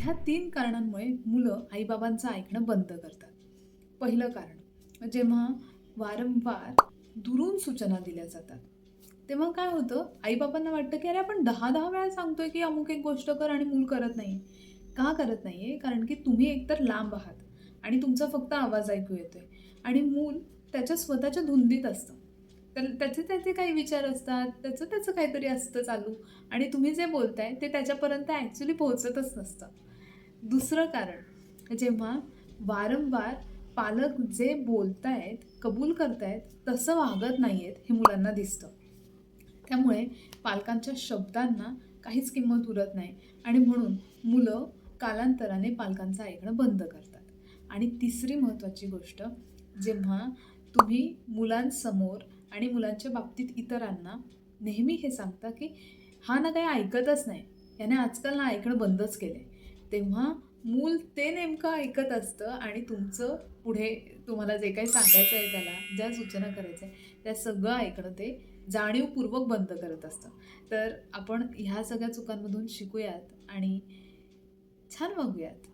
ह्या तीन कारणांमुळे मुलं आईबाबांचं ऐकणं बंद करतात. पहिलं कारण जेव्हा वारंवार दुरून सूचना दिल्या जातात तेव्हा काय होतं? आईबाबांना वाटतं की अरे आपण दहा दहा वेळा सांगतोय की अमुक एक गोष्ट कर आणि मूल करत नाही. का करत नाही आहे कारण की तुम्ही एकतर लांब आहात आणि तुमचा फक्त आवाज ऐकू येतोय. आणि मूल त्याच्या स्वतःच्या धुंदीत असतं. तर त्याचे त्याचे काही विचार असतात त्याचं त्याचं काहीतरी असतं चालू. आणि तुम्ही जे बोलताय ते त्याच्यापर्यंत ॲक्च्युली पोहोचतच नसतं. दुसरं कारण जेव्हा वारंवार पालक जे बोलतायत कबूल करतायत तसं वागत नाही आहेत हे मुलांना दिसतं. त्यामुळे पालकांच्या शब्दांना काहीच किंमत उरत नाही. आणि म्हणून मुलं कालांतराने पालकांचं ऐकणं बंद करतात. आणि तिसरी महत्त्वाची गोष्ट जेव्हा तुम्ही मुलांसमोर आणि मुलांच्या बाबतीत इतरांना नेहमी हे सांगता की हा ना काही ऐकतच नाही. याने आजकाल ना ऐकणं बंदच केलं आहे तेव्हा मूल ते नेमकं ऐकत असतं आणि तुमचं पुढे तुम्हाला जे काही सांगायचं आहे त्याला ज्या सूचना करायचं आहे त्या सगळं ऐकणं ते जाणीवपूर्वक बंद करत असतं. तर आपण ह्या सगळ्या चुकांमधून शिकूयात आणि छान वागूयात.